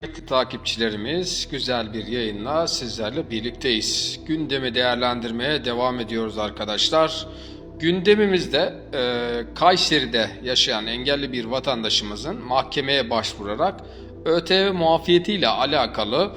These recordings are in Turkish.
Kıymetli takipçilerimiz güzel bir yayınla sizlerle birlikteyiz. Gündemi değerlendirmeye devam ediyoruz arkadaşlar. Gündemimizde e, Kayseri'de yaşayan engelli bir vatandaşımızın mahkemeye başvurarak ÖTV muafiyetiyle alakalı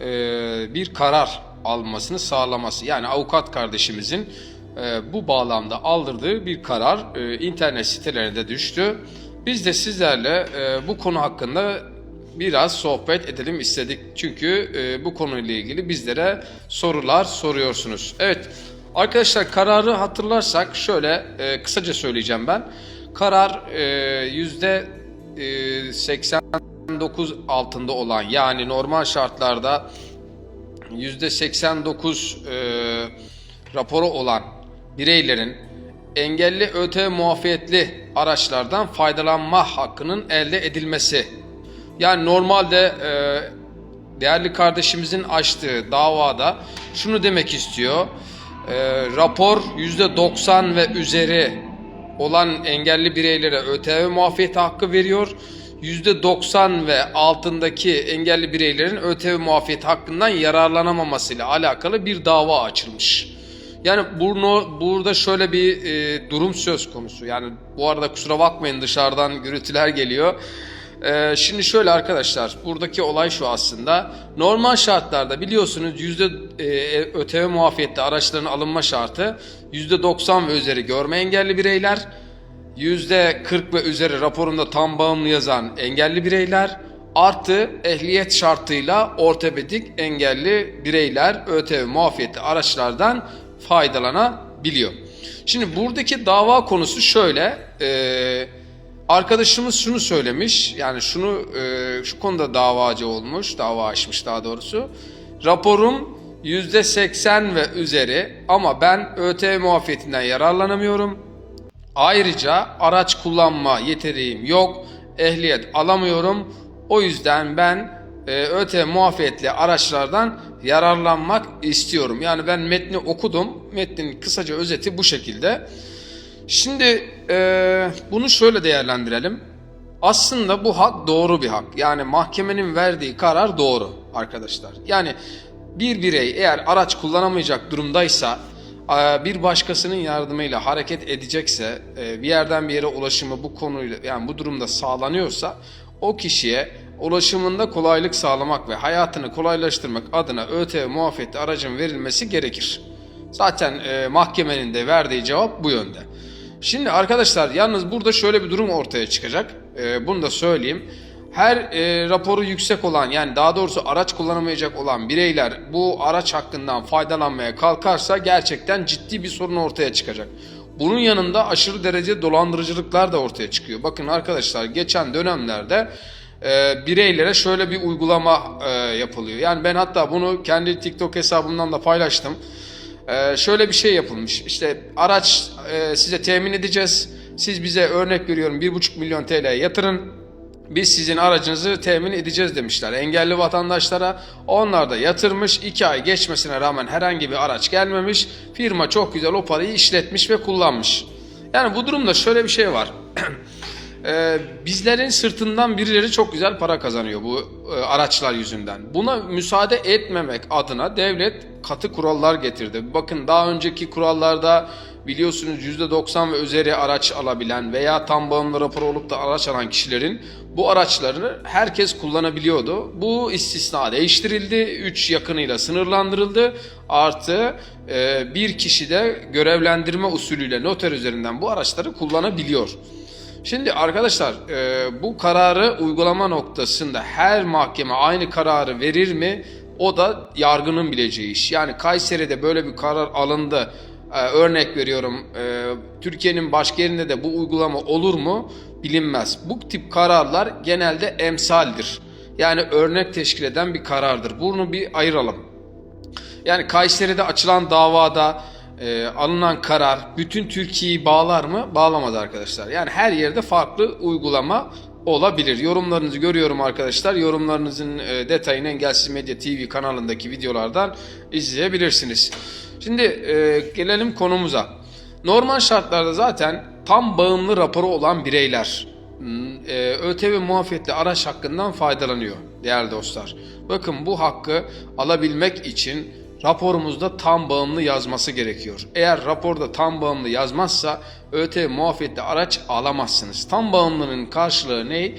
e, bir karar almasını sağlaması. Yani avukat kardeşimizin e, bu bağlamda aldırdığı bir karar e, internet sitelerine düştü. Biz de sizlerle e, bu konu hakkında biraz sohbet edelim istedik. Çünkü e, bu konuyla ilgili bizlere sorular soruyorsunuz. Evet arkadaşlar kararı hatırlarsak şöyle e, kısaca söyleyeceğim ben. Karar e, yüzde e, 89 altında olan yani normal şartlarda yüzde 89 e, raporu olan bireylerin engelli ÖTV muafiyetli araçlardan faydalanma hakkının elde edilmesi yani normalde e, değerli kardeşimizin açtığı davada şunu demek istiyor. E, rapor %90 ve üzeri olan engelli bireylere ÖTV muafiyeti hakkı veriyor. %90 ve altındaki engelli bireylerin ÖTV muafiyeti hakkından yararlanamamasıyla alakalı bir dava açılmış. Yani bunu, burada şöyle bir e, durum söz konusu. Yani bu arada kusura bakmayın dışarıdan gürültüler geliyor. Ee, şimdi şöyle arkadaşlar buradaki olay şu aslında normal şartlarda biliyorsunuz yüzde e, ÖTV muafiyette araçların alınma şartı yüzde 90 ve üzeri görme engelli bireyler yüzde 40 ve üzeri raporunda tam bağımlı yazan engelli bireyler artı ehliyet şartıyla ortopedik engelli bireyler ÖTV muafiyette araçlardan faydalanabiliyor. Şimdi buradaki dava konusu şöyle eee Arkadaşımız şunu söylemiş, yani şunu e, şu konuda davacı olmuş, dava açmış daha doğrusu. Raporum %80 ve üzeri ama ben ÖTV muafiyetinden yararlanamıyorum. Ayrıca araç kullanma yeteneğim yok, ehliyet alamıyorum. O yüzden ben e, ÖTV muafiyetli araçlardan yararlanmak istiyorum. Yani ben metni okudum, metnin kısaca özeti bu şekilde. Şimdi e, bunu şöyle değerlendirelim. Aslında bu hak doğru bir hak. Yani mahkemenin verdiği karar doğru arkadaşlar. Yani bir birey eğer araç kullanamayacak durumdaysa e, bir başkasının yardımıyla hareket edecekse e, bir yerden bir yere ulaşımı bu konuyla yani bu durumda sağlanıyorsa o kişiye ulaşımında kolaylık sağlamak ve hayatını kolaylaştırmak adına ÖTV muafiyetli aracın verilmesi gerekir. Zaten e, mahkemenin de verdiği cevap bu yönde. Şimdi arkadaşlar yalnız burada şöyle bir durum ortaya çıkacak. Ee, bunu da söyleyeyim. Her e, raporu yüksek olan yani daha doğrusu araç kullanamayacak olan bireyler bu araç hakkından faydalanmaya kalkarsa gerçekten ciddi bir sorun ortaya çıkacak. Bunun yanında aşırı derece dolandırıcılıklar da ortaya çıkıyor. Bakın arkadaşlar geçen dönemlerde e, bireylere şöyle bir uygulama e, yapılıyor. Yani ben hatta bunu kendi TikTok hesabımdan da paylaştım. Ee, şöyle bir şey yapılmış. İşte araç e, size temin edeceğiz. Siz bize örnek veriyorum 1,5 milyon TL yatırın. Biz sizin aracınızı temin edeceğiz demişler engelli vatandaşlara. Onlar da yatırmış. 2 ay geçmesine rağmen herhangi bir araç gelmemiş. Firma çok güzel o parayı işletmiş ve kullanmış. Yani bu durumda şöyle bir şey var. Ee, bizlerin sırtından birileri çok güzel para kazanıyor bu e, araçlar yüzünden. Buna müsaade etmemek adına devlet katı kurallar getirdi. Bakın daha önceki kurallarda biliyorsunuz %90 ve üzeri araç alabilen veya tam bağımlı rapor olup da araç alan kişilerin bu araçlarını herkes kullanabiliyordu. Bu istisna değiştirildi. 3 yakınıyla sınırlandırıldı. Artı e, bir kişi de görevlendirme usulüyle noter üzerinden bu araçları kullanabiliyor. Şimdi arkadaşlar e, bu kararı uygulama noktasında her mahkeme aynı kararı verir mi? O da yargının bileceği iş. Yani Kayseri'de böyle bir karar alındı. E, örnek veriyorum e, Türkiye'nin başka yerinde de bu uygulama olur mu bilinmez. Bu tip kararlar genelde emsaldir. Yani örnek teşkil eden bir karardır. Bunu bir ayıralım. Yani Kayseri'de açılan davada e, alınan karar bütün Türkiye'yi bağlar mı? Bağlamadı arkadaşlar. Yani her yerde farklı uygulama olabilir. Yorumlarınızı görüyorum arkadaşlar. Yorumlarınızın e, detayını Engelsiz Medya TV kanalındaki videolardan izleyebilirsiniz. Şimdi e, gelelim konumuza. Normal şartlarda zaten tam bağımlı raporu olan bireyler e, ÖTV muafiyetli araç hakkından faydalanıyor değerli dostlar. Bakın bu hakkı alabilmek için raporumuzda tam bağımlı yazması gerekiyor. Eğer raporda tam bağımlı yazmazsa ÖTV muafiyette araç alamazsınız. Tam bağımlının karşılığı ne?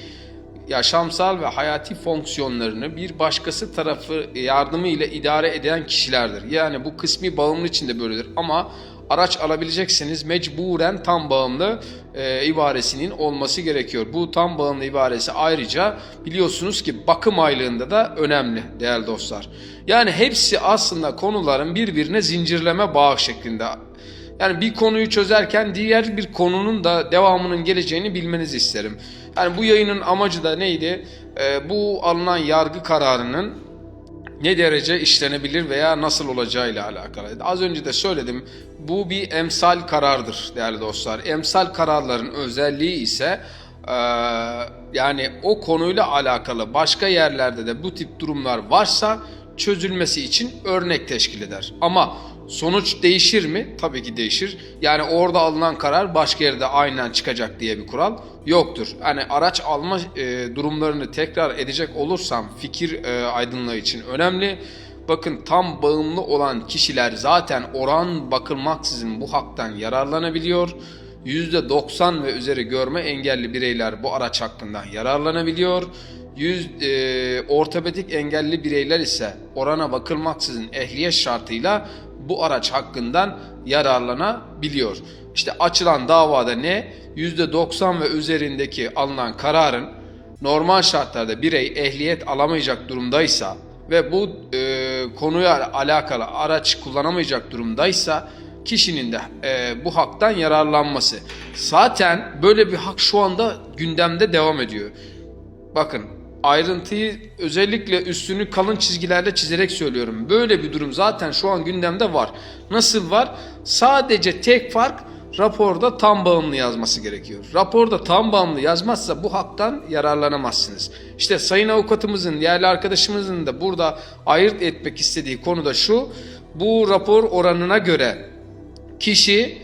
yaşamsal ve hayati fonksiyonlarını bir başkası tarafı yardımı ile idare eden kişilerdir. Yani bu kısmi bağımlı için de böyledir ama araç alabilecekseniz mecburen tam bağımlı e, ibaresinin olması gerekiyor. Bu tam bağımlı ibaresi ayrıca biliyorsunuz ki bakım aylığında da önemli değerli dostlar. Yani hepsi aslında konuların birbirine zincirleme bağ şeklinde yani bir konuyu çözerken diğer bir konunun da devamının geleceğini bilmenizi isterim. Yani bu yayının amacı da neydi? Ee, bu alınan yargı kararının ne derece işlenebilir veya nasıl olacağıyla alakalıydı. Az önce de söyledim. Bu bir emsal karardır değerli dostlar. Emsal kararların özelliği ise eee, yani o konuyla alakalı başka yerlerde de bu tip durumlar varsa çözülmesi için örnek teşkil eder. Ama sonuç değişir mi? Tabii ki değişir. Yani orada alınan karar başka yerde aynen çıkacak diye bir kural yoktur. Yani araç alma e, durumlarını tekrar edecek olursam fikir e, aydınlığı için önemli. Bakın tam bağımlı olan kişiler zaten oran bakılmaksızın bu haktan yararlanabiliyor. %90 ve üzeri görme engelli bireyler bu araç hakkından yararlanabiliyor. Yüz, e, ortopedik engelli bireyler ise orana bakılmaksızın ehliyet şartıyla bu araç hakkından yararlanabiliyor. İşte açılan davada ne? %90 ve üzerindeki alınan kararın normal şartlarda birey ehliyet alamayacak durumdaysa ve bu e, konuya alakalı araç kullanamayacak durumdaysa kişinin de e, bu haktan yararlanması. Zaten böyle bir hak şu anda gündemde devam ediyor. Bakın ayrıntıyı özellikle üstünü kalın çizgilerle çizerek söylüyorum. Böyle bir durum zaten şu an gündemde var. Nasıl var? Sadece tek fark raporda tam bağımlı yazması gerekiyor. Raporda tam bağımlı yazmazsa bu haktan yararlanamazsınız. İşte sayın avukatımızın, değerli arkadaşımızın da burada ayırt etmek istediği konu da şu. Bu rapor oranına göre kişi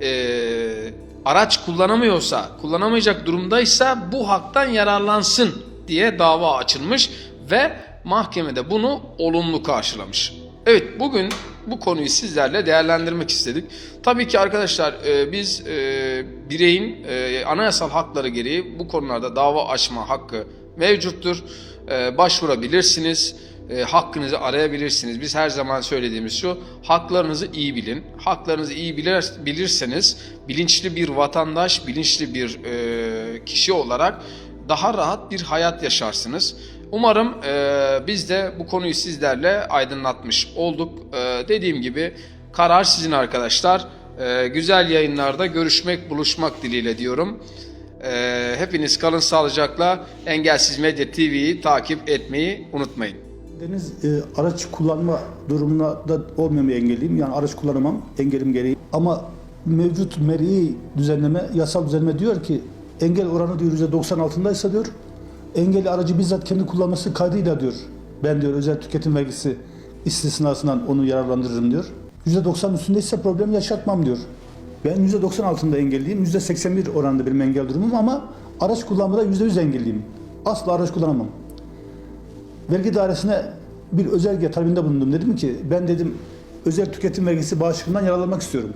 eee, araç kullanamıyorsa, kullanamayacak durumdaysa bu haktan yararlansın diye dava açılmış ve mahkemede bunu olumlu karşılamış. Evet bugün bu konuyu sizlerle değerlendirmek istedik. Tabii ki arkadaşlar e, biz e, bireyin e, anayasal hakları gereği bu konularda dava açma hakkı mevcuttur. E, başvurabilirsiniz. E, hakkınızı arayabilirsiniz. Biz her zaman söylediğimiz şu, haklarınızı iyi bilin. Haklarınızı iyi bilir, bilirseniz bilinçli bir vatandaş, bilinçli bir e, kişi olarak daha rahat bir hayat yaşarsınız. Umarım e, biz de bu konuyu sizlerle aydınlatmış olduk. E, dediğim gibi karar sizin arkadaşlar. E, güzel yayınlarda görüşmek, buluşmak dileğiyle diyorum. E, hepiniz kalın sağlıcakla. Engelsiz Medya TV'yi takip etmeyi unutmayın. Deniz e, araç kullanma durumuna da olmamayı engelliyim. Yani araç kullanamam engelim gereği. Ama mevcut meri düzenleme, yasal düzenleme diyor ki engel oranı diyor %90 altındaysa diyor engelli aracı bizzat kendi kullanması kaydıyla diyor. Ben diyor özel tüketim vergisi istisnasından onu yararlandırırım diyor. %90 üstündeyse problem yaşatmam diyor. Ben %90 altında engelliyim. %81 oranında bir engel durumum ama araç kullanmada %100 engelliyim. Asla araç kullanamam vergi dairesine bir özelge talebinde bulundum. Dedim ki ben dedim özel tüketim vergisi bağışıklığından yararlanmak istiyorum.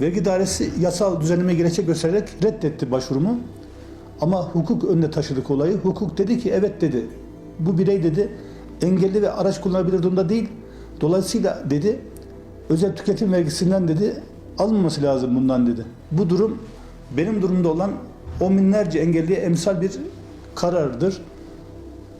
Vergi dairesi yasal düzenleme gerekçe göstererek reddetti başvurumu. Ama hukuk önüne taşıdık olayı. Hukuk dedi ki evet dedi. Bu birey dedi engelli ve araç kullanabilir durumda değil. Dolayısıyla dedi özel tüketim vergisinden dedi alınması lazım bundan dedi. Bu durum benim durumda olan on binlerce engelliye emsal bir karardır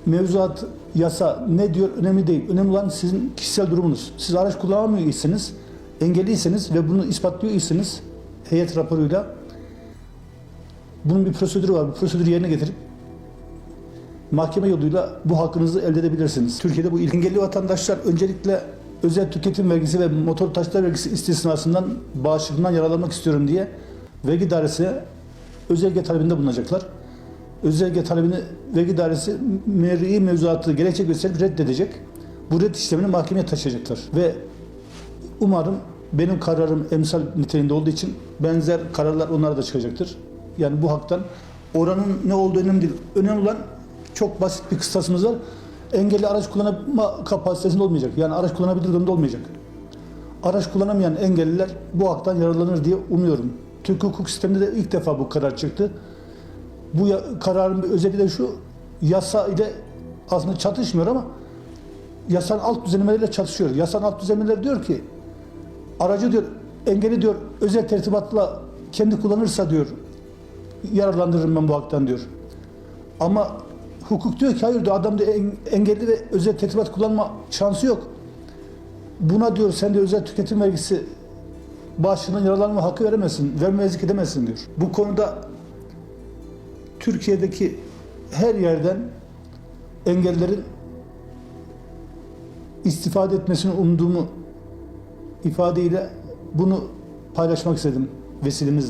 mevzuat, yasa ne diyor önemli değil. Önemli olan sizin kişisel durumunuz. Siz araç kullanamıyor iseniz, engelliyseniz ve bunu ispatlıyor iseniz heyet raporuyla bunun bir prosedürü var. Bu prosedürü yerine getirip mahkeme yoluyla bu hakkınızı elde edebilirsiniz. Türkiye'de bu engelli vatandaşlar öncelikle özel tüketim vergisi ve motor taşıtlar vergisi istisnasından bağışıklığından yararlanmak istiyorum diye vergi dairesine özelge talebinde bulunacaklar özelge talebini vergi dairesi meri mevzuatı gerekçe gösterip reddedecek. Bu red işlemini mahkemeye taşıyacaklar. Ve umarım benim kararım emsal niteliğinde olduğu için benzer kararlar onlara da çıkacaktır. Yani bu haktan oranın ne olduğu önemli değil. Önemli olan çok basit bir kıstasımız var. Engelli araç kullanma kapasitesinde olmayacak. Yani araç kullanabilir durumda olmayacak. Araç kullanamayan engelliler bu haktan yararlanır diye umuyorum. Türk hukuk sisteminde de ilk defa bu karar çıktı. Bu kararın bir özelliği de şu, yasa ile aslında çatışmıyor ama yasanın alt düzenlemeleriyle çatışıyor. Yasanın alt düzenlemeleri diyor ki, aracı diyor, engeli diyor, özel tertibatla kendi kullanırsa diyor, yararlandırırım ben bu haktan diyor. Ama hukuk diyor ki hayır diyor, adam diyor, en- engelli ve özel tertibat kullanma şansı yok. Buna diyor sen de özel tüketim vergisi bağışından yararlanma hakkı veremezsin, vermezlik edemezsin diyor. Bu konuda Türkiye'deki her yerden engellerin istifade etmesini umduğumu ifadeyle bunu paylaşmak istedim vesilemizle.